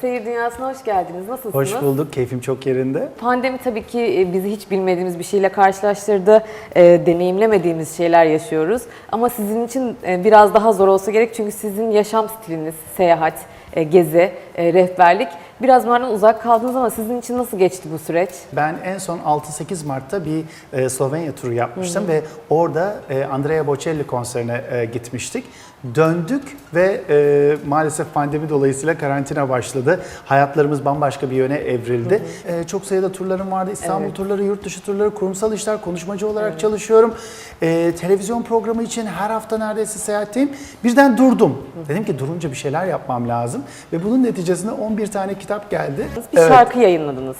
Seyir Dünyası'na hoş geldiniz. Nasılsınız? Hoş bulduk. Keyfim çok yerinde. Pandemi tabii ki e, bizi hiç bilmediğimiz bir şeyle karşılaştırdı. E, deneyimlemediğimiz şeyler yaşıyoruz. Ama sizin için e, biraz daha zor olsa gerek çünkü sizin yaşam stiliniz, seyahat, e, gezi, e, rehberlik biraz bunlardan uzak kaldınız ama sizin için nasıl geçti bu süreç? Ben en son 6-8 Mart'ta bir e, Slovenya turu yapmıştım ve orada e, Andrea Bocelli konserine e, gitmiştik. Döndük ve e, maalesef pandemi dolayısıyla karantina başladı. Hayatlarımız bambaşka bir yöne evrildi. E, çok sayıda turlarım vardı. İstanbul Evet. turları, yurt dışı turları, kurumsal işler, konuşmacı olarak çalışıyorum. E, televizyon programı için her hafta neredeyse seyahatteyim. Birden durdum. Dedim ki durunca bir şeyler yapmam lazım. Ve bunun neticesinde 11 tane kitap geldi. Bir şarkı yayınladınız.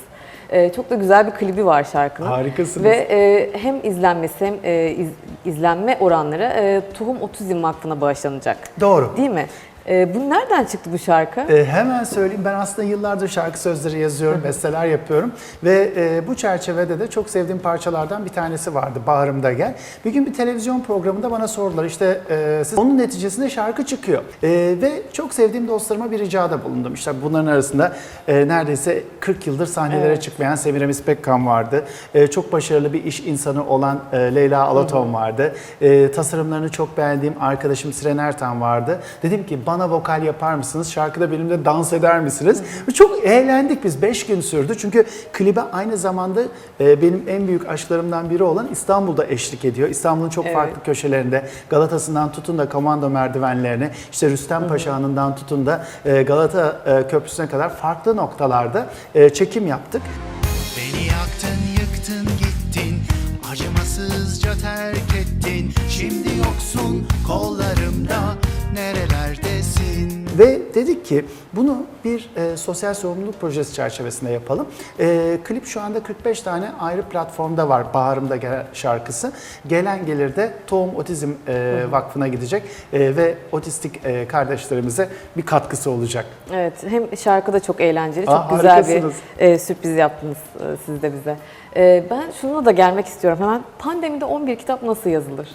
E, çok da güzel bir klibi var şarkının. Harikasınız. Ve e, hem izlenmesi hem e, iz- izlenme oranları e, Tohum Otizm Vakfı'na bağışlanacak. Doğru. Değil mi? E, bu nereden çıktı bu şarkı? Ee, hemen söyleyeyim ben aslında yıllardır şarkı sözleri yazıyorum, besteler yapıyorum ve e, bu çerçevede de çok sevdiğim parçalardan bir tanesi vardı Baharımda Gel. Bir gün bir televizyon programında bana sordular işte e, siz- onun neticesinde şarkı çıkıyor E, ve çok sevdiğim dostlarıma bir ricada bulundum. İşte bunların arasında e, neredeyse 40 yıldır sahnelere çıkmayan Semiramis Pekkan vardı. E, çok başarılı bir iş insanı olan e, Leyla Alaton vardı. E, tasarımlarını çok beğendiğim arkadaşım Siren Ertan vardı. Dedim ki bana vokal yapar mısınız? Şarkıda benimle dans eder misiniz? Ve Çok eğlendik biz. 5 gün sürdü. Çünkü klibe aynı zamanda e, benim en büyük aşklarımdan biri olan İstanbul'da eşlik ediyor. İstanbul'un çok Evet. farklı köşelerinde Galatası'ndan tutun da komando merdivenlerine, işte Rüstem Paşa Hanı'ndan tutun da e, Galata e, Köprüsü'ne kadar farklı noktalarda e, çekim yaptık. Beni yaktın yıktın gittin Acımasızca terk ettin Şimdi yoksun kollarımda Nerelerdesin Ve dedik ki bunu bir e, sosyal sorumluluk projesi çerçevesinde yapalım. E, klip şu anda 45 tane ayrı platformda var Baharımda Gel şarkısı. Gelen gelirde Tohum Otizm e, Vakfı'na gidecek e, ve otistik e, kardeşlerimize bir katkısı olacak. Evet, hem şarkı da çok eğlenceli, çok Aa, güzel bir e, sürpriz yaptınız e, siz de bize. E, ben şuna da gelmek istiyorum hemen. Pandemide 11 kitap nasıl yazılır?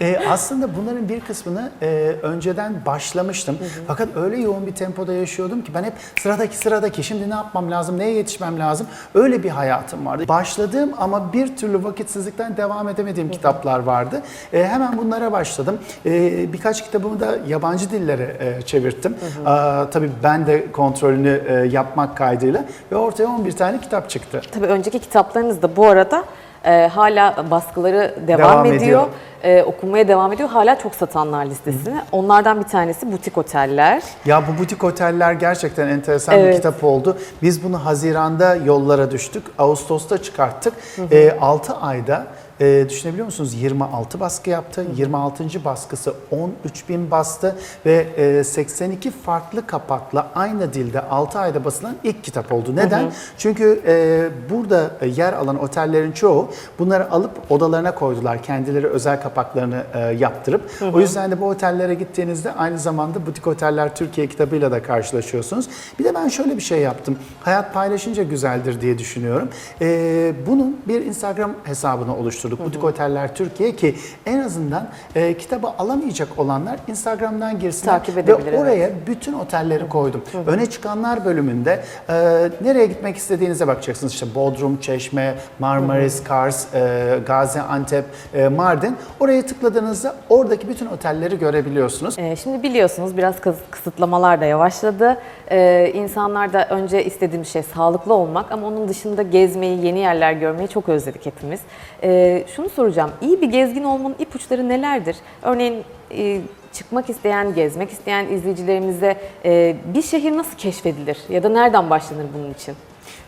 E, aslında bunların bir kısmını e, önceden başlamıştım. Fakat öyle yoğun bir tempoda yaşıyordum ki ben hep sıradaki sıradaki şimdi ne yapmam lazım, neye yetişmem lazım öyle bir hayatım vardı. Başladığım ama bir türlü vakitsizlikten devam edemediğim kitaplar vardı. E, hemen bunlara başladım. E, birkaç kitabımı da yabancı dillere e, çevirttim. Aa, tabii ben de kontrolünü e, yapmak kaydıyla ve ortaya 11 tane kitap çıktı. Tabii önceki kitaplarınız da bu arada e, hala baskıları devam, Devam ediyor. ediyor. E, okunmaya devam ediyor. Hala çok satanlar listesine. Onlardan bir tanesi Butik Oteller. Ya bu butik oteller gerçekten enteresan bir Evet. kitap oldu. Biz bunu Haziran'da yollara düştük. Ağustos'ta çıkarttık. 6 ayda e, düşünebiliyor musunuz? 26 baskı yaptı. 26. baskısı 13 bin bastı ve e, 82 farklı kapakla aynı dilde 6 ayda basılan ilk kitap oldu. Neden? Çünkü e, burada yer alan otellerin çoğu bunları alıp odalarına koydular. Kendileri özel kapaklarını e, yaptırıp. O yüzden de bu otellere gittiğinizde aynı zamanda Butik Oteller Türkiye kitabıyla da karşılaşıyorsunuz. Bir de ben şöyle bir şey yaptım. Hayat paylaşınca güzeldir diye düşünüyorum. E, bunun bir Instagram hesabını oluşturduk. Butik Oteller Türkiye ki en azından e, kitabı alamayacak olanlar Instagram'dan girsinler. Takip edebilir, Ve oraya bütün otelleri koydum. Öne çıkanlar bölümünde e, nereye gitmek istediğinize bakacaksınız. İşte Bodrum, Çeşme, Marmaris, Kars, e, Gaziantep, e, Mardin. Oraya tıkladığınızda oradaki bütün otelleri görebiliyorsunuz. E, şimdi biliyorsunuz biraz kıs- kısıtlamalar da yavaşladı. E, insanlar da önce istediğim şey sağlıklı olmak ama onun dışında gezmeyi, yeni yerler görmeyi çok özledik hepimiz. E, şunu soracağım, iyi bir gezgin olmanın ipuçları nelerdir? Örneğin e, çıkmak isteyen, gezmek isteyen izleyicilerimize e, bir şehir nasıl keşfedilir ya da nereden başlanır bunun için?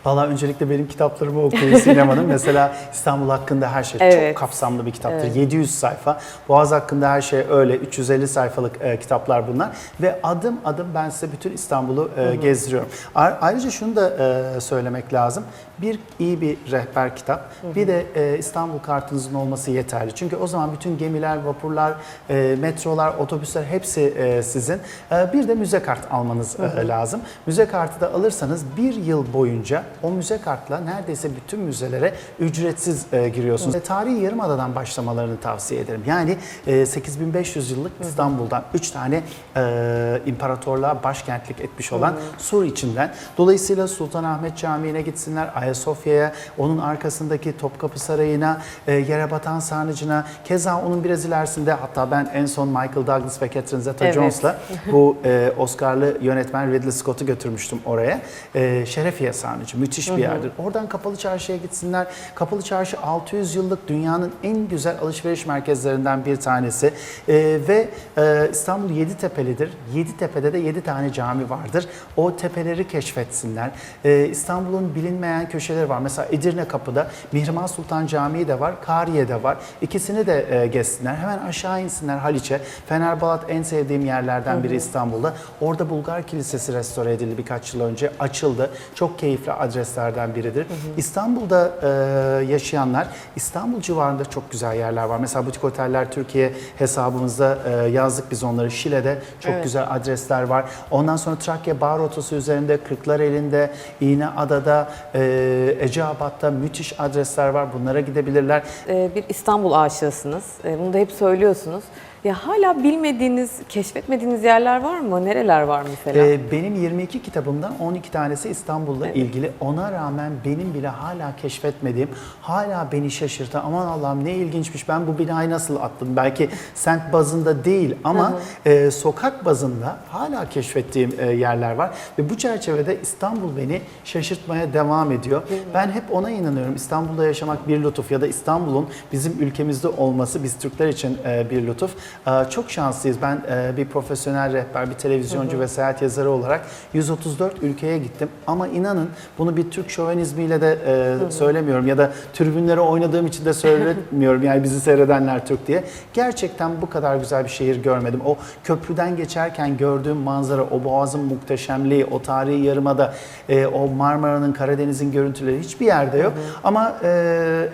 Valla öncelikle benim kitaplarımı okuyun sinemanın. Mesela İstanbul hakkında her şey Evet. çok kapsamlı bir kitaptır. 700 sayfa. Boğaz hakkında her şey öyle. 350 sayfalık e, kitaplar bunlar. Ve adım adım ben size bütün İstanbul'u e, gezdiriyorum. A- ayrıca şunu da e, söylemek lazım. Bir iyi bir rehber kitap. Bir de e, İstanbul kartınızın olması yeterli. Çünkü o zaman bütün gemiler, vapurlar, e, metrolar, otobüsler hepsi e, sizin. E, bir de müze kart almanız e, lazım. Müze kartı da alırsanız bir yıl boyunca o müze kartla neredeyse bütün müzelere ücretsiz e, giriyorsunuz. Ve tarihi Yarımada'dan başlamalarını tavsiye ederim. Yani e, 8500 yıllık İstanbul'dan 3 tane e, imparatorluğa başkentlik etmiş olan Sur içinden. Dolayısıyla Sultanahmet Camii'ne gitsinler, Ayasofya'ya, onun arkasındaki Topkapı Sarayı'na, e, Yerebatan Sarnıcı'na, keza onun biraz ilerisinde hatta ben en son Michael Douglas ve Catherine Zeta-Jones'la bu e, Oscar'lı yönetmen Ridley Scott'u götürmüştüm oraya. E, Şerefiye Sarnıcı müthiş bir yerdir. Oradan Kapalı Çarşı'ya gitsinler. Kapalı Çarşı 600 yıllık dünyanın en güzel alışveriş merkezlerinden bir tanesi. E, ve e, İstanbul Yeditepe'lidir. Yeditepe'de de 7 tane cami vardır. O tepeleri keşfetsinler. E, İstanbul'un bilinmeyen köşeleri var. Mesela Edirne Kapı'da Mihrimah Sultan Camii de var, Kariye'de var. İkisini de e, gezsinler. Hemen aşağı insinler Haliç'e. Fenerbalat en sevdiğim yerlerden biri İstanbul'da. Orada Bulgar Kilisesi restore edildi birkaç yıl önce. Açıldı. Çok keyifli adreslerden biridir. İstanbul'da e, yaşayanlar, İstanbul civarında çok güzel yerler var. Mesela Butik Oteller Türkiye hesabımızda e, yazdık biz onları. Şile'de çok Evet. güzel adresler var. Ondan sonra Trakya Bağ Rotası üzerinde, Kırklareli'nde, İğneada'da, e, Eceabat'ta müthiş adresler var. Bunlara gidebilirler. Ee, bir İstanbul aşığısınız. Ee, bunu da hep söylüyorsunuz. Ya hala bilmediğiniz, keşfetmediğiniz yerler var mı? Nereler var mesela? Ee, benim 22 kitabımdan 12 tanesi İstanbul'la ilgili. Ona rağmen benim bile hala keşfetmediğim, hala beni şaşırtan, aman Allah'ım ne ilginçmiş ben bu binayı nasıl attım? Belki semt bazında değil ama e, sokak bazında hala keşfettiğim e, yerler var. Ve bu çerçevede İstanbul beni şaşırtmaya devam ediyor. Ben hep ona inanıyorum. İstanbul'da yaşamak bir lütuf ya da İstanbul'un bizim ülkemizde olması biz Türkler için e, bir lütuf. E, Çok şanslıyız. Ben e, bir profesyonel rehber, bir televizyoncu ve seyahat yazarı olarak 134 ülkeye gittim. Ama inanın bunu bir Türk şövenizmiyle de e, söylemiyorum ya da tribünlere oynadığım için de söylemiyorum. Yani bizi seyredenler Türk diye. Gerçekten bu kadar güzel bir şehir görmedim. O köprüden geçerken gördüğüm manzara, o boğazın muhteşemliği, o tarihi yarımada, e, o Marmara'nın, Karadeniz'in görüntüleri hiçbir yerde yok. Ama e,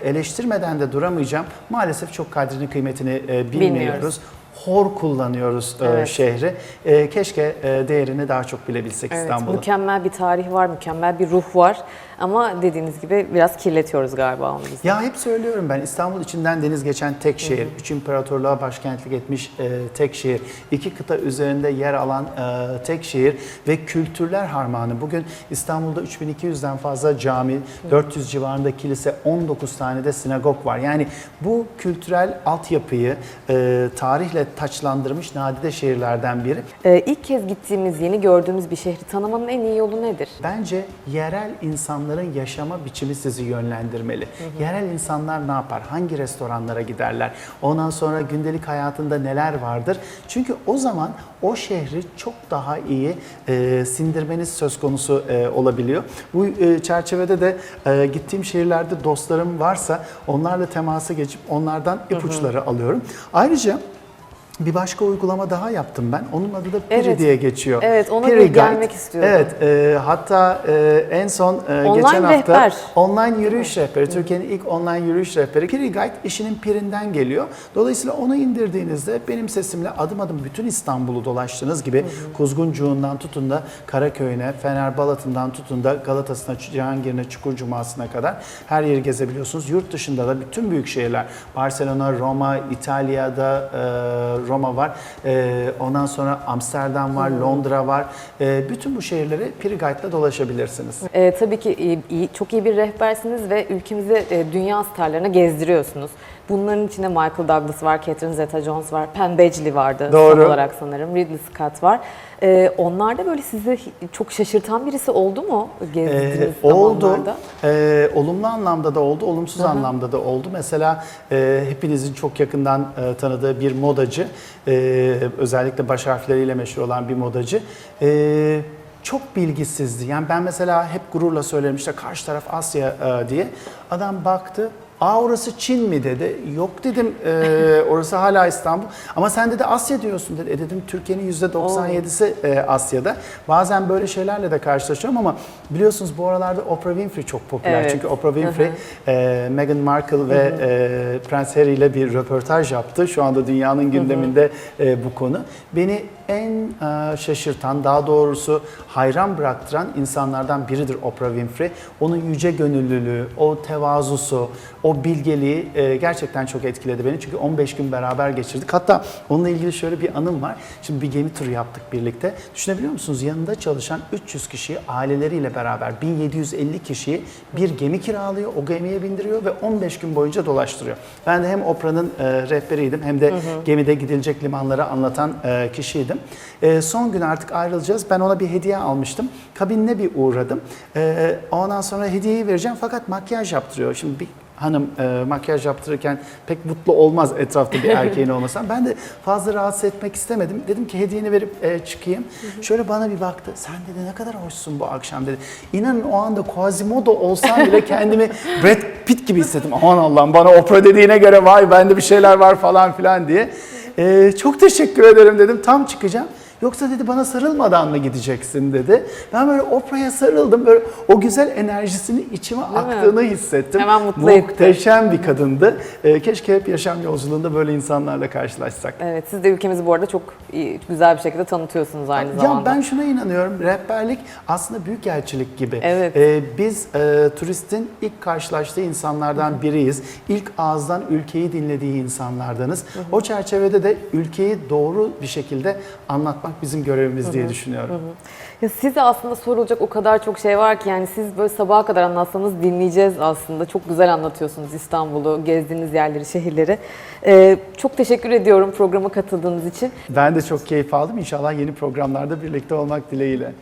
eleştirmeden de duramayacağım. Maalesef çok kadrini, kıymetini bilmiyoruz. Bilmiyoruz. Hor kullanıyoruz e, Evet. şehri. E, keşke e, değerini daha çok bilebilsek Evet, İstanbul'un. mükemmel bir tarih var, mükemmel bir ruh var. Ama dediğiniz gibi biraz kirletiyoruz galiba onu biz. Ya hep söylüyorum ben İstanbul içinden deniz geçen tek şehir, üç imparatorluğa başkentlik etmiş e, tek şehir, iki kıta üzerinde yer alan e, tek şehir ve kültürler harmanı. Bugün İstanbul'da 3200'den fazla cami, 400 civarında kilise, 19 tane de sinagog var. Yani bu kültürel altyapıyı e, tarihle taçlandırmış nadide şehirlerden biri. Ee, ilk kez gittiğimiz, yeni gördüğümüz bir şehri tanımanın en iyi yolu nedir? Bence yerel insanların yaşama biçimi sizi yönlendirmeli. Yerel insanlar ne yapar? Hangi restoranlara giderler? Ondan sonra gündelik hayatında neler vardır? Çünkü o zaman o şehri çok daha iyi e, sindirmeniz söz konusu e, olabiliyor. Bu e, çerçevede de e, gittiğim şehirlerde dostlarım varsa onlarla temasa geçip onlardan ipuçları alıyorum. Ayrıca bir başka uygulama daha yaptım ben. Onun adı da Piri Evet. diye geçiyor. Evet, ona Piri bir Guide. gelmek istiyordum. Evet, e, hatta e, en son e, Online geçen hafta rehber. online yürüyüş rehberi, Türkiye'nin ilk online yürüyüş rehberi. Piri Guide işinin pirinden geliyor. Dolayısıyla onu indirdiğinizde benim sesimle adım adım bütün İstanbul'u dolaştığınız gibi Kuzguncuğundan tutun da Karaköy'üne, Fener Balat'ından tutun da Galatası'na, Cihangir'ine, Çukurcuma'sına kadar her yeri gezebiliyorsunuz. Yurt dışında da bütün büyük şehirler, Barcelona, Roma, İtalya'da e, Roma var. E, ondan sonra Amsterdam var, Londra var. E, bütün bu şehirleri Piri Guide'la dolaşabilirsiniz. Ee, tabii ki iyi, iyi- çok iyi bir rehbersiniz ve ülkemizi e, dünya starlarına gezdiriyorsunuz. Bunların içinde Michael Douglas var, Catherine Zeta-Jones var, Penn Badgley vardı Doğru. olarak sanırım, Ridley Scott var. Ee, onlar da böyle sizi çok şaşırtan birisi oldu mu gezdiğiniz Ee, oldu. zamanlarda? Ee, olumlu anlamda da oldu, olumsuz anlamda da oldu. Mesela e, hepinizin çok yakından e, tanıdığı bir modacı, e, özellikle baş harfleriyle meşhur olan bir modacı. e, çok bilgisizdi. Yani ben mesela hep gururla söylerim işte karşı taraf Asya e, diye. Adam baktı, Aa orası Çin mi dedi. Yok dedim e, orası hala İstanbul. Ama sen dedi Asya diyorsun dedi. E dedim Türkiye'nin %97'si e, Asya'da. Bazen böyle şeylerle de karşılaşıyorum ama biliyorsunuz bu aralarda Oprah Winfrey çok popüler. Evet. Çünkü Oprah Winfrey e, Meghan Markle ve e, Prens Harry ile bir röportaj yaptı. Şu anda dünyanın gündeminde e, bu konu. Beni en e, şaşırtan, daha doğrusu hayran bıraktıran insanlardan biridir Oprah Winfrey. Onun yüce gönüllülüğü, o tevazusu, o bilgeliği e, gerçekten çok etkiledi beni. Çünkü 15 gün beraber geçirdik. Hatta onunla ilgili şöyle bir anım var. Şimdi bir gemi turu yaptık birlikte. Düşünebiliyor musunuz? Yanında çalışan 300 kişiyi aileleriyle beraber 1750 kişiyi bir gemi kiralıyor, o gemiye bindiriyor ve 15 gün boyunca dolaştırıyor. Ben de hem Oprah'nın e, rehberiydim hem de gemide gidilecek limanları anlatan e, kişiydim. E, son gün artık ayrılacağız. Ben ona bir hediye almıştım. Kabinine bir uğradım. E, ondan sonra hediyeyi vereceğim fakat makyaj yaptırıyor. Şimdi bir hanım e, makyaj yaptırırken pek mutlu olmaz etrafta bir erkeğin olmasa. Ben de fazla rahatsız etmek istemedim. Dedim ki hediyeni verip e, çıkayım. Şöyle bana bir baktı. Sen dedi ne kadar hoşsun bu akşam dedi. İnanın o anda Quasimodo olsam bile kendimi Brad Pitt gibi hissettim. Aman Allah'ım bana Oprah dediğine göre vay bende bir şeyler var falan filan diye. E, çok teşekkür ederim dedim. Tam çıkacağım. Yoksa dedi bana sarılmadan mı gideceksin dedi. Ben böyle Oprah'ya sarıldım. Böyle o güzel enerjisini içime mi? aktığını hissettim. Hemen mutlu etti. Muhteşem bir kadındı. Ee, keşke hep yaşam yolculuğunda böyle insanlarla karşılaşsak. Evet, siz de ülkemizi bu arada çok iyi, güzel bir şekilde tanıtıyorsunuz aynı Ya zamanda. ben şuna inanıyorum. Rehberlik aslında büyükelçilik gibi. Evet. Ee, biz e, turistin ilk karşılaştığı insanlardan biriyiz. İlk ağızdan ülkeyi dinlediği insanlardanız. O çerçevede de ülkeyi doğru bir şekilde anlatmak bizim görevimiz diye düşünüyorum. Ya size aslında sorulacak o kadar çok şey var ki yani siz böyle sabaha kadar anlatsanız dinleyeceğiz aslında. Çok güzel anlatıyorsunuz İstanbul'u, gezdiğiniz yerleri, şehirleri. Ee, çok teşekkür ediyorum programa katıldığınız için. Ben de çok keyif aldım. İnşallah yeni programlarda birlikte olmak dileğiyle.